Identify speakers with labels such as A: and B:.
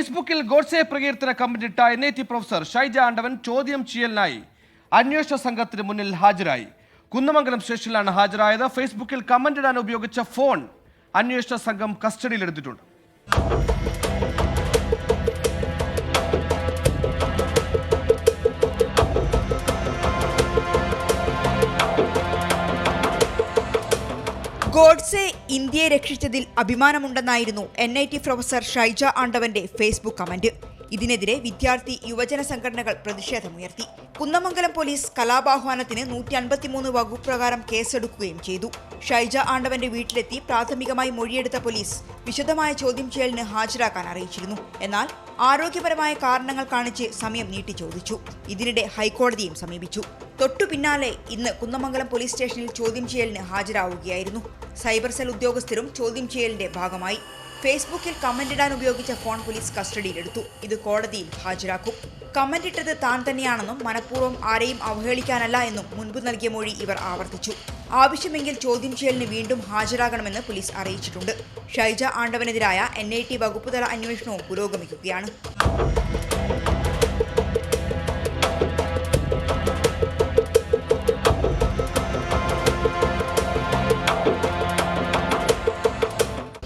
A: ഫേസ്ബുക്കിൽ ഗോഡ്സെ പ്രകീർത്തന കമന്റിട്ട N I T professor Shaija Andavan ചോദ്യം ചെയ്യലിനായി അന്വേഷണ സംഘത്തിന് മുന്നിൽ ഹാജരായി. കുന്നമംഗലം സ്റ്റേഷനിലാണ് ഹാജരായത്. ഫേസ്ബുക്കിൽ കമന്റ് ഇടാൻ ഉപയോഗിച്ച ഫോൺ അന്വേഷണ സംഘം കസ്റ്റഡിയിലെടുത്തിട്ടുണ്ട്
B: ഗോഡ്സെ ഇന്ത്യയെ രക്ഷിച്ചതിൽ അഭിമാനമുണ്ടെന്നായിരുന്നു N I T professor Shaija ആണ്ടവന്റെ Facebook comment ഇതിനെതിരെ വിദ്യാർത്ഥി യുവജന സംഘടനകൾ പ്രതിഷേധമുയർത്തി. കുന്നമംഗലം പോലീസ് കലാപാഹ്വാനത്തിന് നൂറ്റി അൻപത്തിമൂന്ന് വകുപ്പ് പ്രകാരം കേസെടുക്കുകയും ചെയ്തു. ഷൈജ ആണ്ടവന്റെ വീട്ടിലെത്തി പ്രാഥമികമായി മൊഴിയെടുത്ത പോലീസ് വിശദമായ ചോദ്യം ചെയ്യലിന് ഹാജരാക്കാൻ അറിയിച്ചിരുന്നു. എന്നാൽ ആരോഗ്യപരമായ കാരണങ്ങൾ കാണിച്ച് സമയം നീട്ടി ചോദിച്ചു. ഇതിനിടെ ഹൈക്കോടതിയും സമീപിച്ചു. തൊട്ടു പിന്നാലെ ഇന്ന് കുന്നമംഗലം പോലീസ് സ്റ്റേഷനിൽ ചോദ്യം ചെയ്യലിന് ഹാജരാവുകയായിരുന്നു. സൈബർ സെൽ ഉദ്യോഗസ്ഥരും ചോദ്യം ചെയ്യലിന്റെ ഭാഗമായി. ഫേസ്ബുക്കിൽ കമന്റ് ഇടാൻ ഉപയോഗിച്ച ഫോൺ പോലീസ് കസ്റ്റഡിയിലെടുത്തു. ഇത് കോടതിയിൽ ഹാജരാക്കും. കമന്റ് ഇട്ടത് താൻ തന്നെയാണെന്നും മനഃപൂർവം ആരെയും അവഹേളിക്കാനല്ല എന്നും മുൻപ് നൽകിയ മൊഴി ഇവർ ആവർത്തിച്ചു. ആവശ്യമെങ്കിൽ ചോദ്യം ചെയ്യലിന് വീണ്ടും ഹാജരാകണമെന്ന് പോലീസ് അറിയിച്ചിട്ടുണ്ട്. ഷൈജ ആണ്ടവനെതിരായ എൻ ഐ ടി വകുപ്പുതല അന്വേഷണവും പുരോഗമിക്കുകയാണ്.